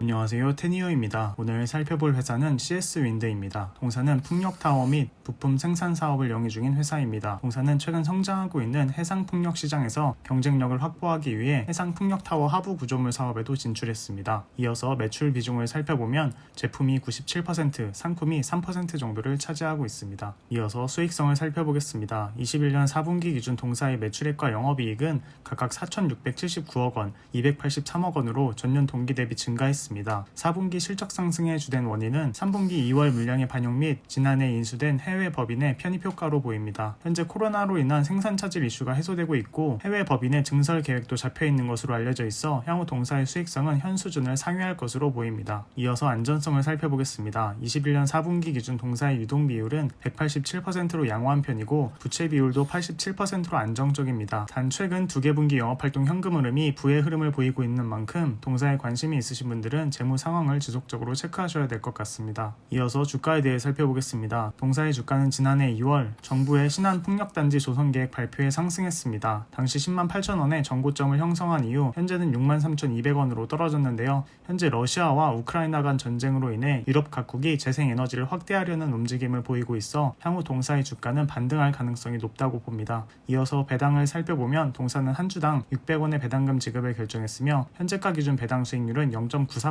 안녕하세요. 테니어입니다. 오늘 살펴볼 회사는 CS 윈드입니다. 동사는 풍력타워 및 부품 생산 사업을 영위 중인 회사입니다. 동사는 최근 성장하고 있는 해상 풍력 시장에서 경쟁력을 확보하기 위해 해상 풍력타워 하부 구조물 사업에도 진출했습니다. 이어서 매출 비중을 살펴보면 제품이 97%, 상품이 3% 정도를 차지하고 있습니다. 이어서 수익성을 살펴보겠습니다. 21년 4분기 기준 동사의 매출액과 영업이익은 각각 4,679억 원, 283억 원으로 전년 동기 대비 증가했습니다. 4분기 실적 상승의 주된 원인은 3분기 2월 물량의 반영 및 지난해 인수된 해외 법인의 편입 효과로 보입니다. 현재 코로나로 인한 생산 차질 이슈가 해소되고 있고 해외 법인의 증설 계획도 잡혀 있는 것으로 알려져 있어 향후 동사의 수익성은 현 수준을 상회할 것으로 보입니다. 이어서 안전성을 살펴보겠습니다. 21년 4분기 기준 동사의 유동 비율은 187%로 양호한 편이고 부채 비율도 87%로 안정적입니다. 단 최근 두 개 분기 영업활동 현금 흐름이 부의 흐름을 보이고 있는 만큼 동사에 관심이 있으신 분들은 재무 상황을 지속적으로 체크하셔야 될 것 같습니다. 이어서 주가에 대해 살펴보겠습니다. 동사의 주가는 지난해 2월 정부의 신한 풍력단지 조성 계획 발표에 상승했습니다. 당시 10만 8천 원의 정고점을 형성한 이후 현재는 6만 3,200원으로 떨어졌는데요. 현재 러시아와 우크라이나 간 전쟁으로 인해 유럽 각국이 재생에너지를 확대하려는 움직임을 보이고 있어 향후 동사의 주가는 반등할 가능성이 높다고 봅니다. 이어서 배당을 살펴보면 동사는 한 주당 600원의 배당금 지급을 결정했으며 현재가 기준 배당 수익률은 0.94%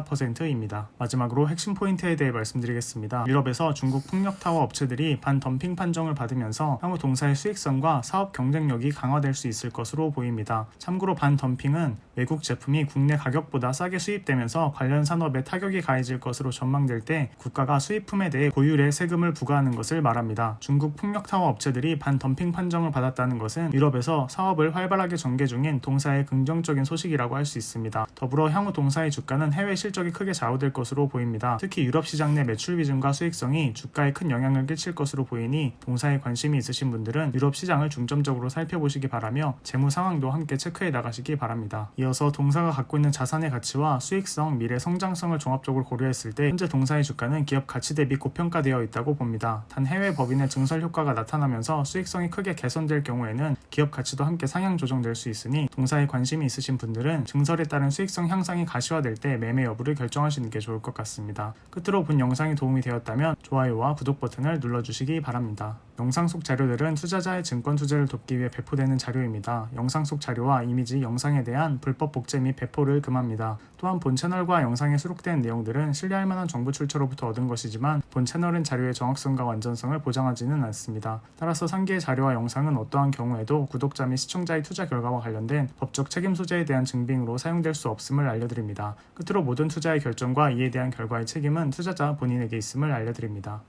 입니다. 마지막으로 핵심 포인트에 대해 말씀드리겠습니다. 유럽에서 중국 풍력 타워 업체들이 반덤핑 판정을 받으면서 향후 동사의 수익성과 사업 경쟁력이 강화될 수 있을 것으로 보입니다. 참고로 반덤핑은 외국 제품이 국내 가격보다 싸게 수입되면서 관련 산업에 타격이 가해질 것으로 전망될 때 국가가 수입품에 대해 고율의 세금을 부과하는 것을 말합니다. 중국 풍력 타워 업체들이 반덤핑 판정을 받았다는 것은 유럽에서 사업을 활발하게 전개 중인 동사의 긍정적인 소식이라고 할 수 있습니다. 더불어 향후 동사의 주가는 해외 실적이 크게 좌우될 것으로 보입니다. 특히 유럽 시장 내 매출 비중과 수익성이 주가에 큰 영향을 끼칠 것으로 보이니 동사에 관심이 있으신 분들은 유럽 시장을 중점적으로 살펴보시기 바라며 재무 상황도 함께 체크해 나가시기 바랍니다. 이어서 동사가 갖고 있는 자산의 가치와 수익성, 미래 성장성을 종합적으로 고려했을 때 현재 동사의 주가는 기업 가치 대비 고평가되어 있다고 봅니다. 단 해외 법인의 증설 효과가 나타나면서 수익성이 크게 개선될 경우에는 기업 가치도 함께 상향 조정될 수 있으니 동사에 관심이 있으신 분들은 증설에 따른 수익성 향상이 가시화될 때 매매 여부를 결정하시는 게 좋을 것 같습니다. 끝으로 본 영상이 도움이 되었다면 좋아요와 구독 버튼을 눌러주시기 바랍니다. 영상 속 자료들은 투자자의 증권 투자를 돕기 위해 배포되는 자료입니다. 영상 속 자료와 이미지, 영상에 대한 불법 복제 및 배포를 금합니다. 또한 본 채널과 영상에 수록된 내용들은 신뢰할 만한 정보 출처로부터 얻은 것이지만 본 채널은 자료의 정확성과 완전성을 보장하지는 않습니다. 따라서 상기의 자료와 영상은 어떠한 경우에도 구독자 및 시청자의 투자 결과와 관련된 법적 책임 소재에 대한 증빙으로 사용될 수 없음을 알려드립니다. 끝으로 모든 투자의 결정과 이에 대한 결과의 책임은 투자자 본인에게 있음을 알려드립니다.